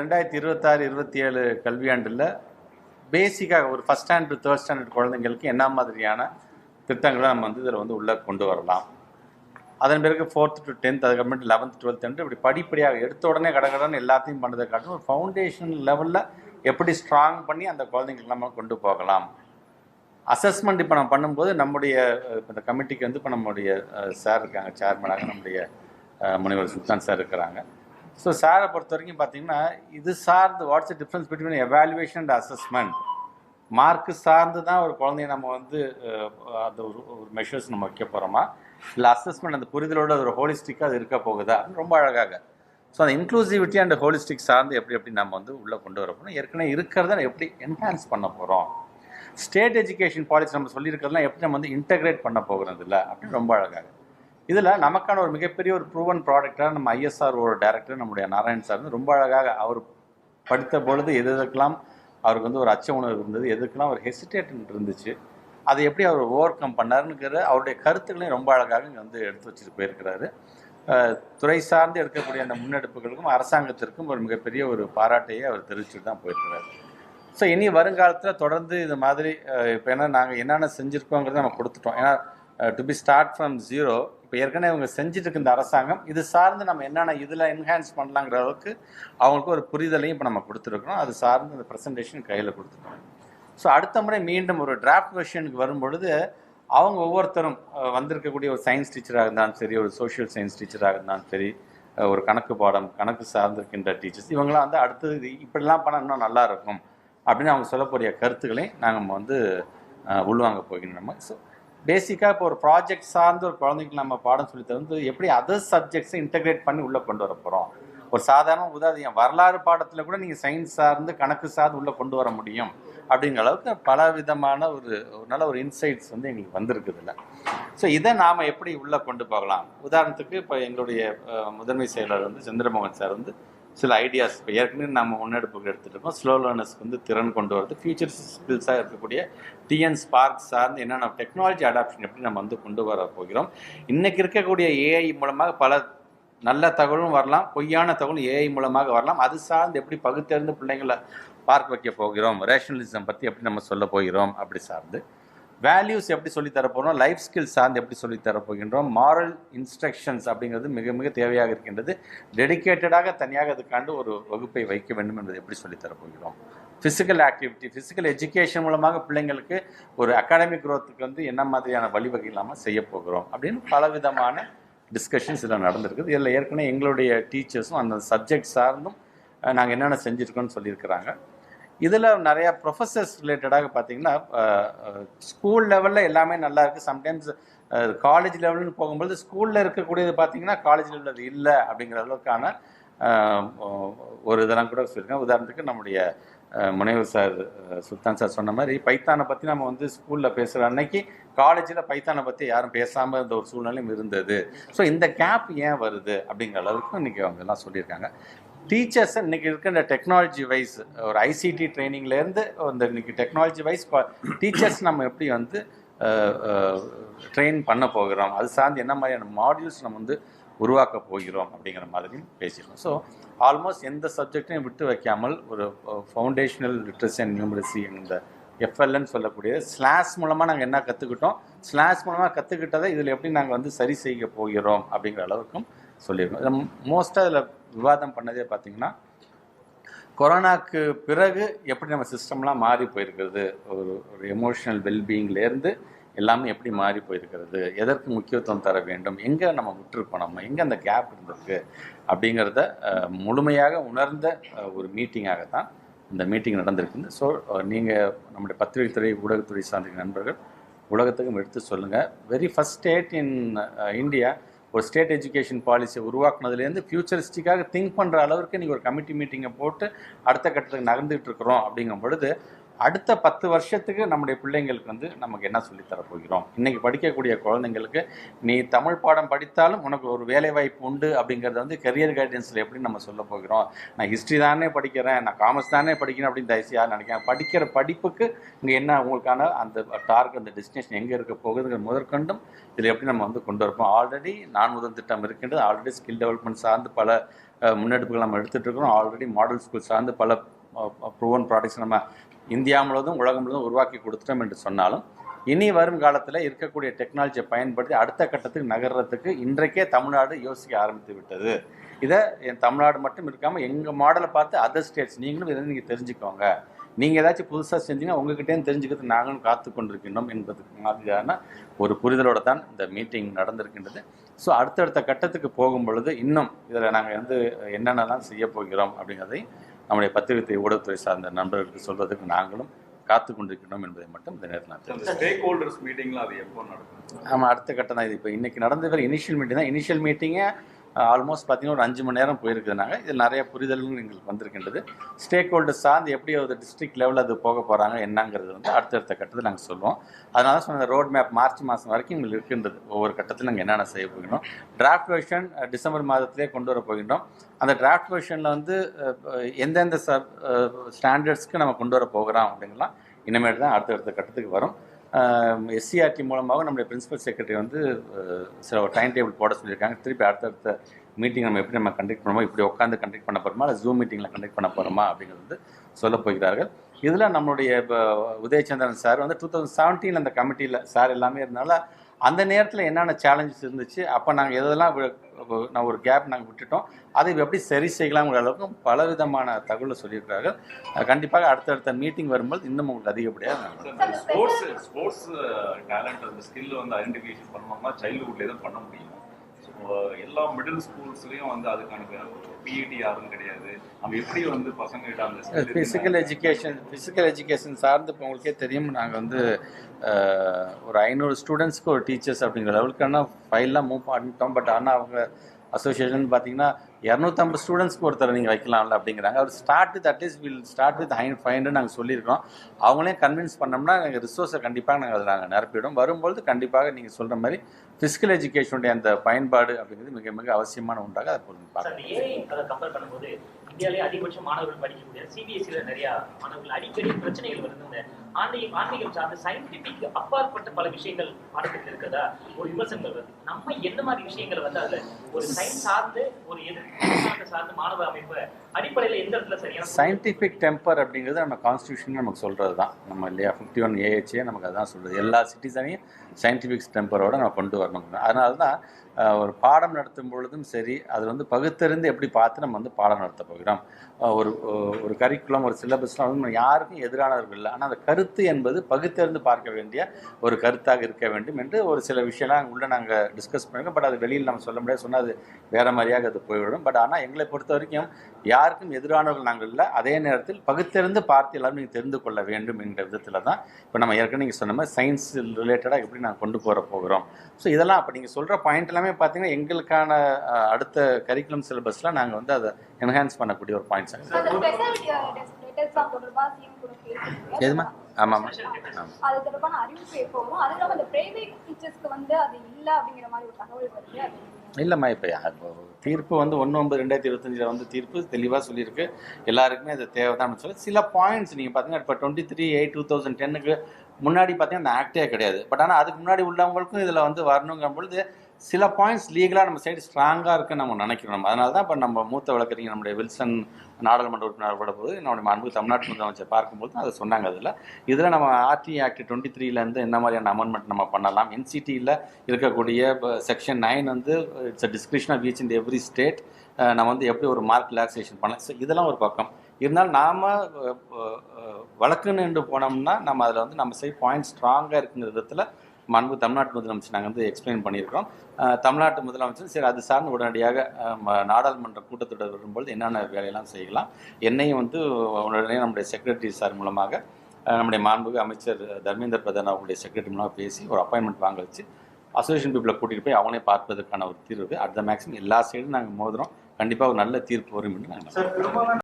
ரெண்டாயிரத்தி இருபத்தாறு இருபத்தி ஏழு கல்வியாண்டில் பேசிக்காக ஒரு ஃபஸ்ட் ஸ்டாண்டர்ட் தேர்ட் ஸ்டாண்டர்ட் குழந்தைங்களுக்கு என்ன மாதிரியான திட்டங்களை நம்ம வந்து இதில் வந்து உள்ளே கொண்டு வரலாம். அதன் பிறகு ஃபோர்த் டு டென்த் அதுக்கப்புறமேட்டு லெவன்த் டுவெல்த் இப்படி படிப்படியாக எடுத்த உடனே கடகடன்னு எல்லாத்தையும் பண்ணதை காட்டும் ஒரு ஃபவுண்டேஷன் லெவலில் எப்படி ஸ்ட்ராங் பண்ணி அந்த குழந்தைங்களுக்கு நம்ம கொண்டு போகலாம். அசஸ்மெண்ட் இப்போ நம்ம பண்ணும்போது நம்முடைய இந்த கமிட்டிக்கு வந்து இப்போ நம்முடைய சார் இருக்காங்க சேர்மனாக நம்முடைய முனைவர் சுல்தான் சார் இருக்கிறாங்க. ஸோ சாரை பொறுத்த வரைக்கும் பார்த்தீங்கன்னா இது சார்ந்து what's difference between evaluation and assessment mark சார்ந்து தான் ஒரு குழந்தைய நம்ம வந்து அந்த ஒரு ஒரு மெஷர்ஸ் நம்ம வைக்க போகிறோமா இல்லை அசஸ்மெண்ட் அந்த புரிதலோட ஒரு ஹோலிஸ்டிக்காக அது இருக்க போகுதா? ரொம்ப அழகாக. ஸோ அந்த இன்க்ளூசிவிட்டி அண்ட் ஹோலிஸ்டிக் சார்ந்து எப்படி எப்படி நம்ம வந்து உள்ளே கொண்டு வர போகிறோம் ஏற்கனவே இருக்கிறத எப்படி என்ஹான்ஸ் பண்ண போகிறோம் ஸ்டேட் எஜுகேஷன் பாலிசி நம்ம சொல்லியிருக்கிறதுலாம் எப்படி நம்ம வந்து இன்டகிரேட் பண்ண போகிறது இல்லை அப்படின்னு ரொம்ப அழகாக. இதில் நமக்கான ஒரு மிகப்பெரிய ஒரு ப்ரூவன் ப்ராடக்டாக நம்ம ஐஎஸ்ஆர் டேரக்டர் நம்முடைய நாராயண் சார் வந்து ரொம்ப அழகாக அவர் படித்த பொழுது எது எதுக்கெல்லாம் அவருக்கு வந்து ஒரு அச்ச உணர்வு இருந்தது எதுக்கெல்லாம் ஒரு ஹெசிடேட் இருந்துச்சு அதை எப்படி அவர் ஓவர் கம் பண்ணாருங்கிற அவருடைய கருத்துக்களையும் ரொம்ப அழகாக இங்கே வந்து எடுத்து வச்சுட்டு போயிருக்கிறாரு. துறை சார்ந்து எடுக்கக்கூடிய அந்த முன்னெடுப்புகளுக்கும் அரசாங்கத்திற்கும் ஒரு மிகப்பெரிய ஒரு பாராட்டையே அவர் தெரிவிச்சுட்டு தான் போயிருக்கிறாரு. ஸோ இனி வருங்காலத்தில் தொடர்ந்து இது மாதிரி இப்போ ஏன்னா நாங்கள் என்னென்ன செஞ்சுருக்கோங்கிறத நம்ம கொடுத்துட்டோம். ஏன்னா to be start from zero இப்போ ஏற்கனவே இவங்க செஞ்சுட்டு இருக்க இந்த அரசாங்கம் இது சார்ந்து நம்ம என்னென்ன இதில் என்ஹான்ஸ் பண்ணலாங்கிற அளவுக்கு அவங்களுக்கு ஒரு புரிதலையும் இப்போ நம்ம கொடுத்துருக்குறோம். அது சார்ந்து அந்த ப்ரெசன்டேஷன் கையில் கொடுத்துருக்கோம் ஸோ அடுத்த முறை மீண்டும் ஒரு டிராஃப்ட் வெர்ஷனுக்கு வரும்பொழுது அவங்க ஒவ்வொருத்தரும் uh, வந்திருக்கக்கூடிய ஒரு சயின்ஸ் டீச்சராக இருந்தாலும் சரி ஒரு சோஷியல் சயின்ஸ் டீச்சராக இருந்தாலும் சரி uh, ஒரு கணக்கு பாடம் கணக்கு சார்ந்திருக்கின்ற டீச்சர்ஸ் இவங்களாம் வந்து அடுத்தது இது இப்படிலாம் பண்ணால் இன்னும் நல்லா இருக்கும் அப்படின்னு அவங்க சொல்லக்கூடிய கருத்துக்களை நாங்கள் வந்து uh, உள்வாங்க போகின்றோம். ஸோ பேசிக்காக இப்போ ஒரு ப்ராஜெக்ட் சார்ந்து ஒரு குழந்தைக்கு நம்ம பாடம் சொல்லி தந்து எப்படி அதர் சப்ஜெக்ட்ஸை இன்டகிரேட் பண்ணி உள்ளே கொண்டு வர போகிறோம் ஒரு சாதாரண உதாரணம் வரலாறு பாடத்தில் கூட நீங்கள் சயின்ஸ் சார்ந்து கணக்கு சார்ந்து உள்ளே கொண்டு வர முடியும் அப்படிங்கிற அளவுக்கு பல விதமான ஒரு ஒரு நல்ல ஒரு இன்சைட்ஸ் வந்து எங்களுக்கு வந்திருக்குதுல்ல ஸோ இதை நாம் எப்படி உள்ளே கொண்டு போகலாம்? உதாரணத்துக்கு இப்போ எங்களுடைய முதன்மை செயலர் வந்து சந்திரமோகன் சார் வந்து சில ஐடியாஸ் இப்போ ஏற்கனவே நம்ம முன்னெடுப்புகள் எடுத்துகிட்டு இருக்கோம் ஸ்லோ லேர்னர்ஸ்க்கு வந்து திறன் கொண்டு வரது ஃபியூச்சர் ஸ்கில்ஸாக இருக்கக்கூடிய டிஎன் ஸ்பார்க் சார்ந்து என்னென்ன டெக்னாலஜி அடாப்ஷன் எப்படி நம்ம வந்து கொண்டு வர போகிறோம். இன்றைக்கி இருக்கக்கூடிய ஏஐ மூலமாக பல நல்ல தகவலும் வரலாம் பொய்யான தகவலும் ஏஐ மூலமாக வரலாம். அது சார்ந்து எப்படி பகுத்தறிந்து பிள்ளைங்களை பார்க்க வைக்க போகிறோம். ரேஷனலிசம் பற்றி எப்படி நம்ம சொல்ல போகிறோம் அப்படி சார்ந்து. வேல்யூஸ் எப்படி சொல்லித் தரப்போகிறோம் லைஃப் ஸ்கில் சார்ந்து எப்படி சொல்லித் போகின்றோம் மாரல் இன்ஸ்ட்ரக்ஷன்ஸ் அப்படிங்கிறது மிக மிக தேவையாக இருக்கின்றது. டெடிகேட்டடாக தனியாக அதுக்காண்டு ஒரு வகுப்பை வைக்க வேண்டும் என்பதை எப்படி சொல்லித் போகிறோம் ஃபிசிக்கல் ஆக்டிவிட்டி ஃபிசிக்கல் எஜுகேஷன் மூலமாக பிள்ளைங்களுக்கு ஒரு அகாடமிக் குரோத்துக்கு வந்து என்ன மாதிரியான வழிவகை இல்லாமல் செய்ய போகிறோம் அப்படின்னு பலவிதமான டிஸ்கஷன்ஸ் இதில் நடந்திருக்குது. இதில் ஏற்கனவே எங்களுடைய டீச்சர்ஸும் அந்த சப்ஜெக்ட் சார்ந்தும் நாங்கள் என்னென்ன செஞ்சுருக்கோன்னு சொல்லியிருக்கிறாங்க. இதில் நிறையா ப்ரொஃபஸர்ஸ் ரிலேட்டடாக பார்த்தீங்கன்னா ஸ்கூல் லெவலில் எல்லாமே நல்லா இருக்குது சம்டைம்ஸ் காலேஜ் லெவலுன்னு போகும்போது ஸ்கூலில் இருக்கக்கூடியது பார்த்தீங்கன்னா காலேஜ் லெவலில் அது இல்லை அப்படிங்கிற அளவுக்கான ஒரு இதெல்லாம் கூட சொல்லியிருக்கேன். உதாரணத்துக்கு நம்முடைய முனைவர் சார் சுல்தான் சார் சொன்ன மாதிரி பைத்தானை பற்றி நம்ம வந்து ஸ்கூலில் பேசுகிற அன்னைக்கு காலேஜில் பைத்தானை பற்றி யாரும் பேசாமல் இருந்த ஒரு சூழ்நிலையும் இருந்தது. ஸோ இந்த கேப் ஏன் வருது அப்படிங்கிற அளவுக்கு இன்றைக்கி அவங்க எல்லாம் சொல்லியிருக்காங்க. டீச்சர்ஸ் இன்னைக்கு இருக்கின்ற டெக்னாலஜி வைஸ் ஒரு ஐசிடி ட்ரைனிங்லேருந்து இந்த இன்னைக்கு டெக்னாலஜி வைஸ் டீச்சர்ஸ் நம்ம எப்படி வந்து ட்ரெயின் பண்ண போகிறோம்? அது சார்ந்து என்ன மாதிரியான மாடியூல்ஸ் நம்ம வந்து உருவாக்க போகிறோம்? அப்படிங்கிற மாதிரி பேசிடுவோம் ஸோ ஆல்மோஸ்ட் எந்த சப்ஜெக்டையும் விட்டு வைக்காமல் ஒரு ஃபவுண்டேஷனல் லிட்ரஸி அண்ட் நியூமரசி இந்த எஃப்எல்என்னு சொல்லக்கூடிய ஸ்லாஷ் மூலமாக நாங்கள் என்ன கற்றுக்கிட்டோம் ஸ்லாஷ் மூலமாக கற்றுக்கிட்டதை இதில் எப்படி நாங்கள் வந்து சரி செய்ய போகிறோம்? அப்படிங்கிற அளவுக்கும் சொல்லியிருக்கோம். மோஸ்ட்டாக இதில் விவாதம் பண்ணதே பார்த்தீங்கன்னா கொரோனாக்கு பிறகு எப்படி நம்ம சிஸ்டம்லாம் மாறி போயிருக்கிறது ஒரு ஒரு எமோஷனல் வெல்பீயிங்லேருந்து எல்லாமே எப்படி மாறி போயிருக்கிறது எதற்கு முக்கியத்துவம் தர வேண்டும் எங்கே நம்ம விட்டுருக்கோம் நம்ம எங்கே அந்த கேப் இருந்திருக்கு அப்படிங்கிறத முழுமையாக உணர்ந்த ஒரு மீட்டிங்காக தான் இந்த மீட்டிங் நடந்திருக்குது. ஸோ நீங்கள் நம்முடைய பத்திரிகைத்துறை ஊடகத்துறை சார்ந்த நண்பர்கள் உலகத்துக்கும் எடுத்து சொல்லுங்கள் very first state in India ஒரு ஸ்டேட் எஜுகேஷன் பாலிசியை உருவாக்குனதுலேருந்து ஃபியூச்சரிஸ்டிக்காக திங்க் பண்ணுற அளவுக்கு நீங்கள் ஒரு கமிட்டி மீட்டிங்கை போட்டு அடுத்த கட்டத்துக்கு நகர்ந்துகிட்டு இருக்கிறோம் அப்படிங்கும் பொழுது அடுத்த பத்து வருஷத்துக்கு நம்முடைய பிள்ளைங்களுக்கு வந்து நமக்கு என்ன சொல்லித் தர போகிறோம் படிக்கக்கூடிய குழந்தைங்களுக்கு நீ தமிழ் பாடம் படித்தாலும் உனக்கு ஒரு வேலை வாய்ப்பு உண்டு அப்படிங்கிறத வந்து கெரியர் கைடன்ஸில் எப்படி நம்ம சொல்ல போகிறோம்? நான் ஹிஸ்ட்ரி தானே படிக்கிறேன் நான் காமர்ஸ் தானே படிக்கிறேன் அப்படின்னு தயவுசெய்து யார் நினைக்கிறேன் படிக்கிற படிப்புக்கு இங்கே என்ன உங்களுக்கான அந்த டார்க் அந்த டெஸ்டினேஷன் எங்கே இருக்க போகுதுங்கிற முதற்கொண்டும் இதில் எப்படி நம்ம வந்து கொண்டு வரப்போம்? ஆல்ரெடி நான் முதல் திட்டம் இருக்கின்றது ஆல்ரெடி ஸ்கில் டெவலப்மெண்ட் சார்ந்து பல முன்னெடுப்புகள் நம்ம எடுத்துகிட்டு இருக்கிறோம். ஆல்ரெடி மாடல் ஸ்கூல் சார்ந்து பல ப்ரூவன் ப்ராடக்ட்ஸ் நம்ம இந்தியா முழுவதும் உலகம் முழுவதும் உருவாக்கி கொடுத்துட்டோம் என்று சொன்னாலும் இனி வரும் காலத்தில் இருக்கக்கூடிய டெக்னாலஜியை பயன்படுத்தி அடுத்த கட்டத்துக்கு நகர்றதுக்கு இன்றைக்கே தமிழ்நாடு யோசிக்க ஆரம்பித்து விட்டது. இதை என் தமிழ்நாடு மட்டும் இருக்காமல் எங்கள் மாடலை பார்த்து அதர் ஸ்டேட்ஸ் நீங்களும் இதை நீங்கள் தெரிஞ்சுக்கோங்க. நீங்கள் ஏதாச்சும் புதுசாக செஞ்சீங்கன்னா உங்ககிட்டேயும் தெரிஞ்சுக்கிறது நாங்களும் காத்து கொண்டிருக்கின்றோம் என்பதுக்கு மாதிரியான ஒரு புரிதலோட தான் இந்த மீட்டிங் நடந்திருக்கின்றது. ஸோ அடுத்தடுத்த கட்டத்துக்கு போகும் பொழுது இன்னும் இதில் நாங்கள் வந்து என்னென்னலாம் செய்ய போகிறோம் அப்படிங்கிறதை நம்முடைய பத்திரிகை ஊடகத்துறை சார்ந்த நண்பர்களுக்கு சொல்வதற்கு நாங்களும் காத்து கொண்டிருக்கின்றோம் என்பதை மட்டும் இந்த நேரத்தில் நான் ஸ்டேக் ஹோல்டர்ஸ் மீட்டிங்ல அது எப்போ நடக்கும்? ஆமாம் அடுத்த கட்டம் தான் இது. இப்போ இன்றைக்கி நடந்த இனிஷியல் மீட்டிங் தான். இனிஷியல் மீட்டிங்கே ஆல்மோஸ்ட் பார்த்தீங்கன்னா ஒரு அஞ்சு மணி நேரம் போயிருக்குதுனாங்க. இதில் நிறைய புரிதல்கள் எங்களுக்கு வந்திருக்கின்றது. ஸ்டேக் ஹோல்டர் சார்ந்து எப்படி ஒரு டிஸ்ட்ரிக்ட் லெவலில் அது போக போகிறாங்க என்னங்கிறது வந்து அடுத்தடுத்த கட்டத்தில் நாங்கள் சொல்லுவோம். அதனால சொன்ன ரோட் மேப் மார்ச் மாதம் வரைக்கும் எங்களுக்கு இருக்கின்றது. ஒவ்வொரு கட்டத்தில் நாங்கள் என்னென்ன செய்ய போகிறோம் டிராஃப்ட் வெர்ஷன் டிசம்பர் மாதத்திலே கொண்டு வர போகின்றோம். அந்த டிராஃப்ட் வெர்ஷனில் வந்து எந்தெந்த ச ஸ்டாண்டர்ட்ஸ்க்கு நம்ம கொண்டு வர போகிறோம் அப்படிங்கலாம் இனிமேல் தான் அடுத்தடுத்த கட்டத்துக்கு வரும். எஸ்சிஆர்டி மூலமாக நம்முடைய பிரின்சிபல் செக்ரட்டரி வந்து சில ஒரு டைம் டேபிள் போட சொல்லியிருக்காங்க. திருப்பி அடுத்தடுத்த மீட்டிங் நம்ம எப்படி நம்ம கண்டக்ட் பண்ணுவோம் இப்படி உட்காந்து கண்டக்ட் பண்ண போகிறோமா இல்லை ஜூம் மீட்டிங்கில் கண்டக்ட் பண்ண போகிறோமா அப்படிங்கிறது வந்து சொல்ல போகிறார்கள். இதில் நம்மளுடைய இப்போ உதயச்சந்திரன் சார் வந்து டூ தௌசண்ட் செவன்டீன் அந்த கமிட்டியில் சார் எல்லாமே இருந்தனால அந்த நேரத்தில் என்னென்ன சேலஞ்சஸ் இருந்துச்சு? அப்போ நாங்கள் எதெல்லாம் நான் ஒரு கேப் நாங்கள் விட்டுட்டோம். அதை எப்படி சரி செய்யலாங்கிற அளவுக்கு பல விதமான தகவலை சொல்லியிருக்கிறார்கள் கண்டிப்பாக அடுத்தடுத்த மீட்டிங் வரும்போது இன்னும் உங்களுக்கு அதிகப்படியாக ஸ்போர்ட்ஸ் ஸ்போர்ட்ஸ் டேலண்ட் அந்த ஸ்கில் வந்து ஐடென்டிஃபிகேஷன் பண்ணோம்னா சைல்ட்ஹுட்லேயே தான் பண்ண முடியும்? எல்லா மிடில் ஸ்கூல்ஸ்லேயும் வந்து அதுக்கான பிஇடி யாரும் கிடையாது. நம்ம எப்படி வந்து பசங்ககிட்ட அந்த ஃபிசிக்கல் எஜுகேஷன் ஃபிசிக்கல் எஜுகேஷன் சார்ந்து இப்போ உங்களுக்கே தெரியும். நாங்கள் வந்து ஒரு ஐநூறு ஸ்டூடெண்ட்ஸ்க்கு ஒரு டீச்சர்ஸ் அப்படிங்கிற லெவலுக்கான ஃபைல்லாம் மூவ் பண்ணிட்டோம் பட் ஆனால் அவங்க அசோசியேஷன் பார்த்தீங்கன்னா இரநூத்தம்பது ஸ்டூடெண்ட்ஸ்க்கு ஒருத்தர் நீங்கள் வைக்கலாம்ல அப்படிங்கிறாங்க. அவர் start with at least will start with hundred ஃபைவ்னு நாங்கள் சொல்லியிருக்கோம். அவங்களே கன்வின்ஸ் பண்ணோம்னா நாங்கள் ரிசோர்ஸை கண்டிப்பாக நாங்கள் அதை நாங்கள் நிரப்பிவிடும் வரும்பொழுது கண்டிப்பாக நீங்கள் சொல்கிற மாதிரி ஃபிசிக்கல் எஜுகேஷனுடைய அந்த பயன்பாடு அப்படிங்கிறது மிக மிக அவசியமான ஒன்றாக அதை பொருள் பார்க்கணும் இந்தியாவிலே அதிகபட்ச மாணவர்கள் படிக்கக்கூடிய சிபிஎஸ்சியில நிறைய மாணவர்கள் அடிக்கடி பிரச்சனைகள் வருது. இந்த ஆன்மீகம் ஆன்மீகம் சார்ந்த சயின்டிபிக் அப்பாற்பட்ட பல விஷயங்கள் பாடத்தில் இருக்கிறதா? ஒரு விமர்சனங்கள் வருது. நம்ம என்ன மாதிரி விஷயங்களை வந்து அதுல ஒரு சயின்ஸ் சார்ந்து ஒரு எதிர்ப்பு சார்ந்த மாணவ அமைப்பை அடிப்படையில் எந்த இடத்துல சரியான சயின்டிஃபிக் டெம்பர் அப்படிங்கிறது நம்ம கான்ஸ்டியூஷன் நமக்கு சொல்கிறது தான் நம்ம இல்லையா? ஃபிஃப்டி ஒன் ஏஹெச்ஏ நமக்கு அதான் சொல்கிறது எல்லா சிட்டிசனையும் சயின்டிஃபிக் டெம்பரோடு நம்ம கொண்டு வரணும். அதனால தான் ஒரு பாடம் நடத்தும் பொழுதும் சரி அது வந்து பகுத்தறிந்து எப்படி பார்த்து நம்ம வந்து பாடம் நடத்த போகிறோம். ஒரு ஒரு கரிக்குலம் ஒரு சிலபஸ்லாம் வந்து நம்ம யாருக்கும் எதிரானவர்கள் இல்லை. ஆனால் அந்த கருத்து என்பது பகுத்தறிந்து பார்க்க வேண்டிய ஒரு கருத்தாக இருக்க வேண்டும் என்று ஒரு சில விஷயம்லாம் உள்ளே நாங்கள் டிஸ்கஸ் பண்ணிருக்கோம். பட் அது வெளியில் நம்ம சொல்ல முடியாது. சொன்னால் அது வேறு மாதிரியாக அது போய்விடும். பட் ஆனால் எங்களை பொறுத்த வரைக்கும் யாருக்கும் எதிரானவர்கள் நாங்கள் இல்லை. அதே நேரத்தில் பகுத்தறிந்து பார்த்து எல்லாரும் நீங்கள் தெரிந்து கொள்ள வேண்டும் என்கிற விதத்தில் தான் இப்போ நம்ம ஏற்கனவே நீங்கள் சொன்ன மாதிரி சயின்ஸ் ரிலேட்டடாக எப்படி நாங்கள் கொண்டு போகிற போகிறோம். ஸோ இதெல்லாம் அப்போ நீங்கள் சொல்கிற பாயிண்ட் எல்லாமே பார்த்தீங்கன்னா எங்களுக்கான அடுத்த கரிக்குலம் சிலபஸில் நாங்கள் வந்து அதை என்ஹான்ஸ் பண்ணக்கூடிய ஒரு பாயிண்ட்ஸ் அந்த. எதுமா? ஆமாம் அது தொடர்பான அறிவிப்பு எப்போ வரும் அது இல்லாம இந்த பிரைவேட் டீச்சர்ஸ்க்கு வந்து அது இல்ல அப்படிங்கிற மாதிரி ஒரு தகவல் வருது. இல்லைம்மா இப்போ தீர்ப்பு வந்து ஒன்று ஒன்பது ரெண்டாயிரத்தி இருபத்தஞ்சில் வந்து தீர்ப்பு தெளிவாக சொல்லியிருக்கு. எல்லாருக்குமே அது தேவைதான் சொல்லி. சில பாயிண்ட்ஸ் நீங்கள் பார்த்தீங்கன்னா இப்போ twenty three eight two thousand டென்னுக்கு முன்னாடி பார்த்தீங்கன்னா அந்த ஆக்டே கிடையாது. பட் ஆனால் அதுக்கு முன்னாடி உள்ளவங்களுக்கும் இதில் வந்து வரணுங்கிற பொழுது சில பாயிண்ட்ஸ் லீகலாக நம்ம சைடு ஸ்ட்ராங்காக இருக்குன்னு நம்ம நினைக்கிறோம். நம்ம அதனால தான் இப்போ நம்ம மூத்த வழக்கறிஞர் நம்முடைய வில்சன் நாடாளுமன்ற உறுப்பினர் கூட போது நம்முடைய அன்பு தமிழ்நாட்டு முதலமைச்சர் பார்க்கும்போது அதை சொன்னாங்க அதில். இதில் நம்ம ஆர்டி ஆக்ட் டுவெண்ட்டி த்ரீலேருந்து என்ன மாதிரியான அமெண்ட்மெண்ட் நம்ம பண்ணலாம்? என்சிடியில் இருக்கக்கூடிய செக்ஷன் நைன் வந்து it's a description of each in every state நம்ம வந்து எப்படி ஒரு மார்க் ரிலாக்ஸேஷன் பண்ணலாம்? ஸோ இதெல்லாம் ஒரு பக்கம். இருந்தாலும் நாம் வழக்குன்னு போனோம்னா நம்ம அதில் வந்து நம்ம சைட் பாயிண்ட் ஸ்ட்ராங்காக இருக்குங்கிற விதத்தில் மாண்பு தமிழ்நாட்டு முதலமைச்சர் நாங்கள் வந்து எக்ஸ்பிளைன் பண்ணியிருக்கோம் தமிழ்நாட்டு முதலமைச்சர் சரி அது சார்ந்து உடனடியாக நாடாளுமன்ற கூட்டத்தொடர் வரும்பொழுது என்னென்ன வேலையெல்லாம் செய்யலாம் என்னையும் வந்து உடனே நம்முடைய செக்ரட்டரி சார் மூலமாக நம்முடைய மாண்புக்கு அமைச்சர் தர்மேந்திர பிரதான் அவருடைய செக்ரட்டரி மூலமாக பேசி ஒரு அப்பாயின்மெண்ட் வாங்க வச்சு அசோசியேஷன் பீப்புளை கூட்டிகிட்டு போய் அவங்களே பார்ப்பதற்கான ஒரு தீர்வு. அட் த மேக்ஸிமம் எல்லா சைடும் நாங்கள் மோதுறோம். கண்டிப்பாக ஒரு நல்ல தீர்ப்பு வரும் என்று நாங்கள்